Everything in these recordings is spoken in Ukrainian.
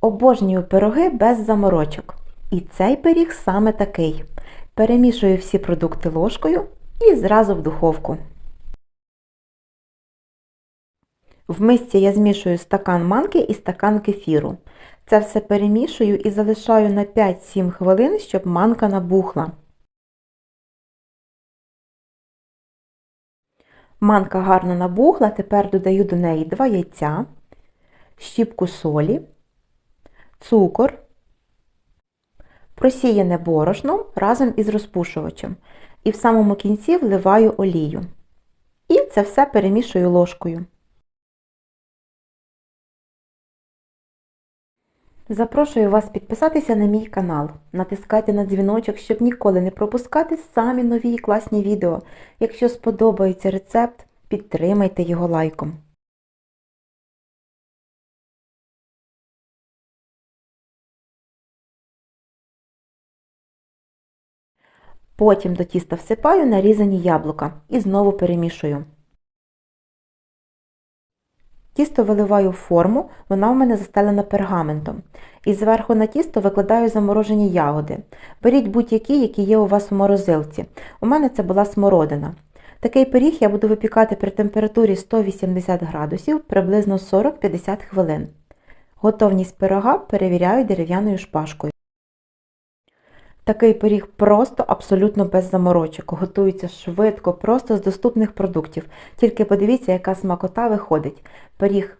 Обожнюю пироги без заморочок. І цей пиріг саме такий. Перемішую всі продукти ложкою і зразу в духовку. В мисці я змішую стакан манки і стакан кефіру. Це все перемішую і залишаю на 5-7 хвилин, щоб манка набухла. Манка гарно набухла, тепер додаю до неї 2 яйця, щіпку солі, цукор, просіяне борошном разом із розпушувачем. І в самому кінці вливаю олію. І це все перемішую ложкою. Запрошую вас підписатися на мій канал. Натискайте на дзвіночок, щоб ніколи не пропускати самі нові і класні відео. Якщо сподобається рецепт, підтримайте його лайком. Потім до тіста всипаю нарізані яблука і знову перемішую. Тісто виливаю в форму, вона в мене застелена пергаментом. І зверху на тісто викладаю заморожені ягоди. Беріть будь-які, які є у вас в морозилці. У мене це була смородина. Такий пиріг я буду випікати при температурі 180 градусів приблизно 40-50 хвилин. Готовність пирога перевіряю дерев'яною шпажкою. Такий пиріг просто абсолютно без заморочок. Готується швидко, просто з доступних продуктів. Тільки подивіться, яка смакота виходить. Пиріг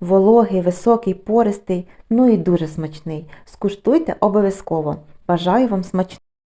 вологий, високий, пористий, ну і дуже смачний. Скуштуйте обов'язково. Бажаю вам смачного!